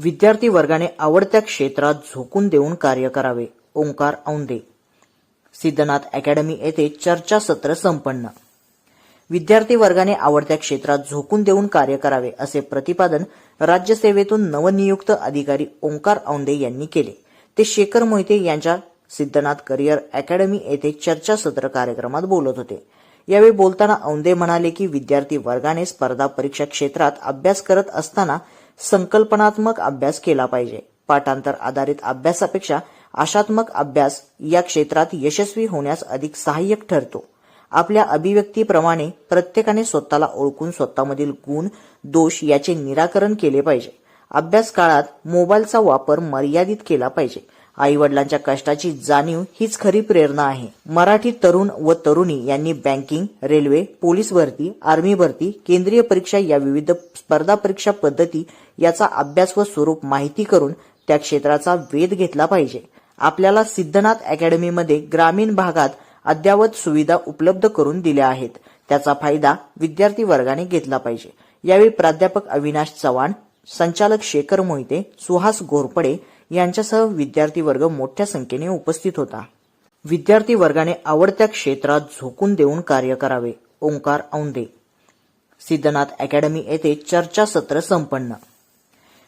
विद्यार्थी वर्गाने आवडत्या क्षेत्रात झोकून देऊन कार्य करावे. ओंकार औंदे सिद्धनाथ अकॅडमी येथे चर्चासत्र संपन्न. विद्यार्थी वर्गाने आवडत्या क्षेत्रात झोकून देऊन कार्य करावे असे प्रतिपादन राज्यसेवेतून नवनियुक्त अधिकारी ओंकार औंदे यांनी केले. ते शेखर मोहिते यांच्या सिद्धनाथ करिअर अकॅडमी येथे चर्चासत्र कार्यक्रमात बोलत होते. यावेळी बोलताना औंदे म्हणाले की विद्यार्थी वर्गाने स्पर्धा परीक्षा क्षेत्रात अभ्यास करत असताना संकल्पनात्मक अभ्यास केला पाहिजे. पाठांतर आधारित अभ्यासापेक्षा आशात्मक अभ्यास या क्षेत्रात यशस्वी होण्यास अधिक सहाय्यक ठरतो. आपल्या अभिव्यक्तीप्रमाणे प्रत्येकाने स्वतःला ओळखून स्वतःमधील गुण दोष याचे निराकरण केले पाहिजे. अभ्यास काळात मोबाईलचा वापर मर्यादित केला पाहिजे. आई वडिलांच्या कष्टाची जाणीव हीच खरी प्रेरणा आहे. मराठी तरुण व तरुणी यांनी बँकिंग रेल्वे पोलीस भरती आर्मी भरती केंद्रीय परीक्षा या विविध स्पर्धा परीक्षा पद्धती याचा अभ्यास व स्वरूप माहिती करून त्या क्षेत्राचा वेध घेतला पाहिजे. आपल्याला सिद्धनाथ अकॅडमीमध्ये ग्रामीण भागात अद्ययावत सुविधा उपलब्ध करून दिल्या आहेत. त्याचा फायदा विद्यार्थी वर्गाने घेतला पाहिजे. यावेळी प्राध्यापक अविनाश चव्हाण संचालक शेखर मोहिते सुहास घोरपडे यांच्यासह विद्यार्थी वर्ग मोठ्या संख्येने उपस्थित होता. विद्यार्थी वर्गाने आवडत्या क्षेत्रात झोकून देऊन कार्य करावे. ओंकार औंदे सिद्धनाथ अकॅडमी येथे चर्चासत्र संपन्न.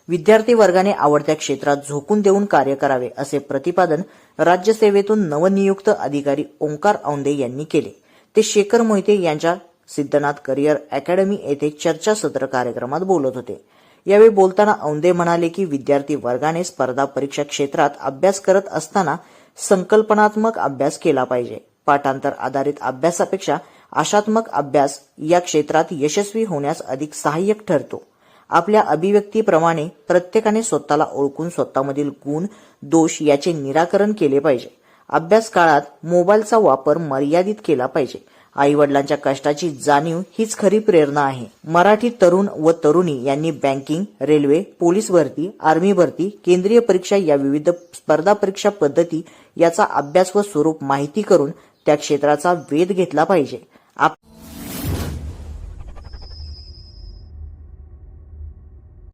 विद्यार्थी वर्गाने आवडत्या क्षेत्रात झोकून देऊन कार्य करावे असे प्रतिपादन राज्यसेवेतून नवनियुक्त अधिकारी ओंकार औंदे यांनी केले. ते शेखर मोहिते यांच्या सिद्धनाथ करिअर अकॅडमी येथे चर्चासत्र कार्यक्रमात बोलत होते. यावेळी बोलताना औंदे म्हणाले की विद्यार्थी वर्गाने स्पर्धा परीक्षा क्षेत्रात अभ्यास करत असताना संकल्पनात्मक अभ्यास केला पाहिजे. पाठांतर आधारित अभ्यासापेक्षा आशात्मक अभ्यास या क्षेत्रात यशस्वी होण्यास अधिक सहाय्यक ठरतो. आपल्या अभिव्यक्तीप्रमाणे प्रत्येकाने स्वतःला ओळखून स्वतःमधील गुण दोष याचे निराकरण केले पाहिजे. अभ्यास काळात मोबाईलचा वापर मर्यादित केला पाहिजे. आई वडिलांच्या कष्टाची जाणीव हीच खरी प्रेरणा आहे. मराठी तरुण व तरुणी यांनी बँकिंग रेल्वे पोलीस भरती आर्मी भरती केंद्रीय परीक्षा या विविध स्पर्धा परीक्षा पद्धती याचा अभ्यास व स्वरूप माहिती करून त्या क्षेत्राचा वेध घेतला पाहिजे. आप